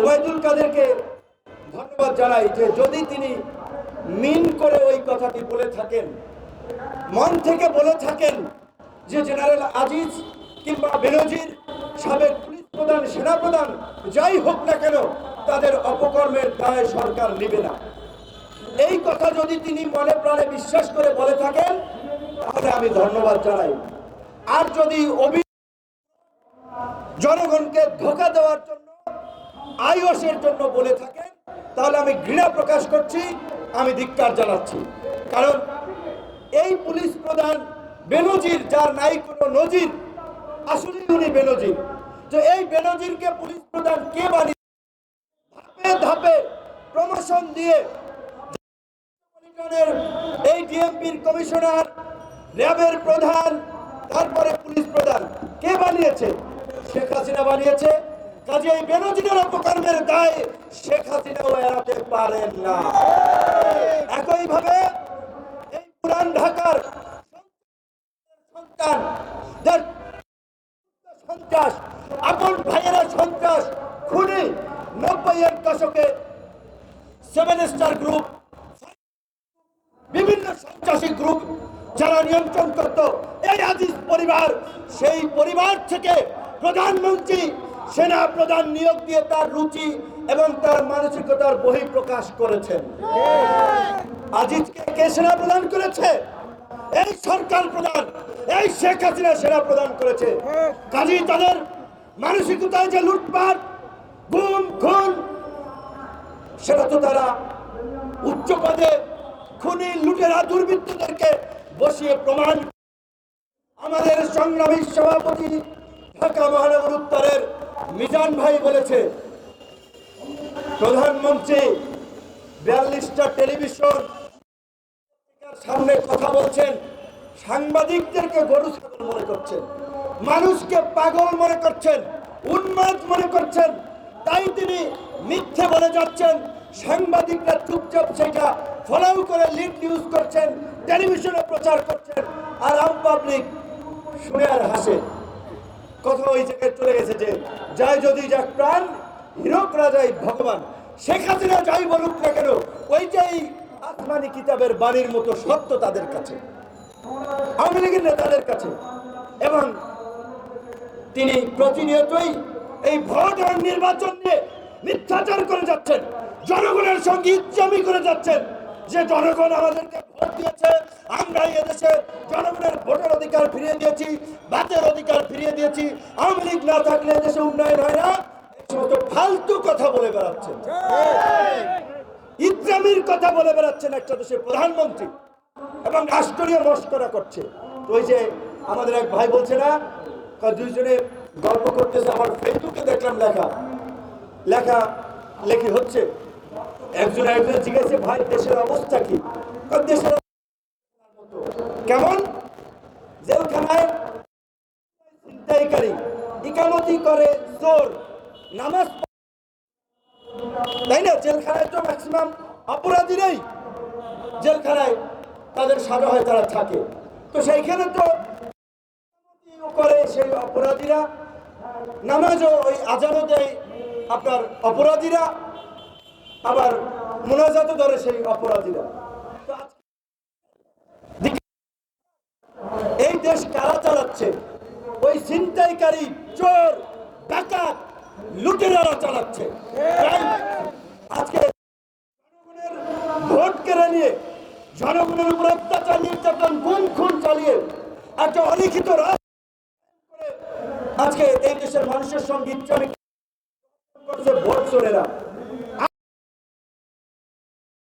ওবায়দুল কাদেরকে ধন্যবাদ জানাই যে যদি তিনি মিন করে ওই কথাটি বলে থাকেন, মন থেকে বলে থাকেন যে জেনারেল আজিজ কিংবা বেনজির, সাবেক পুলিশ প্রধান, সেনাপ্রধান, যাই হোক না কেন, তাদের অপকর্মের দায় সরকার নেবে না। এই কথা যদি তিনি মনে প্রাণে বিশ্বাস করে বলে থাকেন, তাহলে আমি ধন্যবাদ জানাই। আর যদি অভি জনগণকে ধোকা দেওয়ার জন্য আইওসের জন্য বলে থাকেন, তাহলে আমি ঘৃণা প্রকাশ করছি, আমি ধিক্কার জানাচ্ছি। কারণ এই পুলিশ প্রধান বেনজির, যার নাই কোনো নজির আসলে উনি বেনজির। তো এই বেনজিরকে পুলিশ প্রধান কে বানিয়ে ধাপে ধাপে প্রমোশন দিয়ে এই ডিএমপির কমিশনার, র্যাবের প্রধান, তারপরে পুলিশ প্রধান, কে বানিয়েছে? শেখ হাসিনা বানিয়েছে। কাজে এই বেনজিরের অপকর্মের দায় শেখ হাসিনাও এড়াতে পারেন না। একইভাবে এই পুরান ঢাকার সন্তান সন্ত্রাস আপন ভাইয়েরা সন্ত্রাস, খুনি নব্বইয়ের দশকে সেভেন স্টার গ্রুপ বিভিন্ন সন্ত্রাসী গ্রুপ যারা নিয়ন্ত্রণ করত, এই আজিজ পরিবার, সেই পরিবার থেকে প্রধানমন্ত্রী সেনা প্রধান নিয়োগ দিয়ে তার রুচি এবং তার মানসিকতার বহি প্রকাশ করেছেন। আজিজকে কে সেনা প্রদান করেছে? এই সরকার প্রধান, এই শেখ হাসিনা সেনা প্রদান করেছে। কাজী তাদের মানসিকতায় যে লুটপাট, গুম, খুন, সেটা তো তারা উচ্চ পদে খুনি লুটেরা দুর্বৃত্তদেরকে বসিয়ে প্রমাণ আমাদের সংগ্রামী সভাপতি ঢাকা মহানগর উত্তরের মিজান ভাই বলেছে, প্রধানমন্ত্রী বিয়াল্লিশটা টেলিভিশন সামনে কথা বলছেন, সাংবাদিকদেরকে গরু ছাগল মনে করছেন, মানুষকে পাগল মনে করছেন, উন্মাদ মনে করছেন, তাই তিনি মিথ্যে বলে যাচ্ছেন, সাংবাদিকরা চুপচাপ সেটা ফলো করে লিড নিউজ করছেন টেলিভিশনে প্রচার করছেন, আর আম পাবলিক শুনে আর হাসে। কথা ওই জায়গায় চলে গেছে যে যাই যদি যাক প্রাণ, হীরক রাজাই ভগবান। শেখ হাসিনা যাই বলুক না কেন, ওইটাই আসমানি কিতাবের বাণীর মতো সত্য তাদের কাছে। আওয়ামী লীগের নেতাদের কাছে। এবং তিনি প্রতিনিয়তই এই ভোট আর নির্বাচন নিয়ে মিথ্যাচার করে যাচ্ছেন, জনগণের সঙ্গে ইচ্ছামি করে যাচ্ছেন। যে জনগণ আমাদেরকে ভোট দিয়েছে, আমরা এদেশে জনগণের ভোটের অধিকার ফিরিয়ে দিয়েছি, বাতের অধিকার ফিরিয়ে দিয়েছি। আওয়ামী লীগ না থাকলে দেশে উন্নয়ন হয় না। সমস্ত ফালতু কথা বলে বেড়াচ্ছেন। ইসলামীর কথা বলে বেড়াচ্ছেন একটা দেশের প্রধানমন্ত্রী এবং রাষ্ট্রীয় মস্করা করছে। ওই যে আমাদের এক ভাই বলছে না দুইজনে গল্প করতেছে, আমার ফেসবুকে দেখলাম লেখা। লেখা, লেখি হচ্ছে একজন একজন জিজ্ঞাসা ভাই, দেশের অবস্থা কি? দেশের কেমন? জেলখানায় ছিনতাইকারী ইকামতি করে চোর নামাজ তাই না? জেলখানায় তো ম্যাক্সিমাম অপরাধীরাই জেলখানায় তাদের সাজা হয়, তারা থাকে। তো সেইখানে তো করে সেই অপরাধীরা। নামাজও ওই আজানও দেয় আপনার অপরাধীরা। আবার মোনাজাতও ধরে সেই অপরাধীরা। এই দেশ কারা চালাচ্ছে? ওই ছিনতাইকারী, চোর, ডাকাত, লুটেরারা চালাচ্ছে। আজকে জনগণের ভোট কেড়ে নিয়ে জনগণের উপর অত্যাচার, নির্যাতন গুম খুন চালিয়ে একটা অলিখিত আজকে এই দেশের মানুষের সঙ্গে ইচ্ছামি করছে ভোট চোরেরা।